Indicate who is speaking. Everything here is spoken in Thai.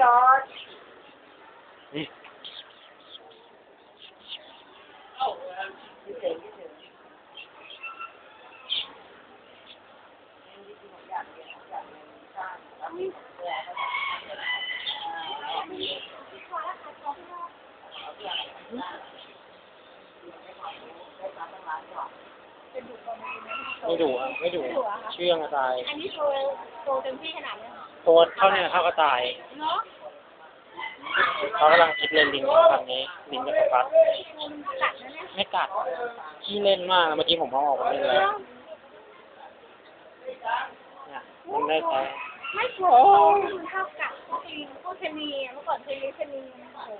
Speaker 1: ยอด
Speaker 2: นี่ไม่ดุอะไม่ดุเชื่องกระต่าย
Speaker 1: อันนี้โตโตเต็มที่ขนาดนี้เหรอ
Speaker 2: ตัวเท่าเนี้เท่ากระต่าย
Speaker 1: เนาะ
Speaker 2: เขากำลังคิดเล่นลิงแบบนี้ลิงไม่กัด
Speaker 1: มันกัดนะเนี่ย
Speaker 2: ไม่กัดขี้เล่นมากเมื่อกี้ผมเอาออกมาเล่นแล้วเนี่ยมันได้แต่
Speaker 1: ไม่โผล่คุณเท่ากับพวกลิงพวกชะนีอะเมื่อก่อนเคยเลี้ยงชะนีโอ้โห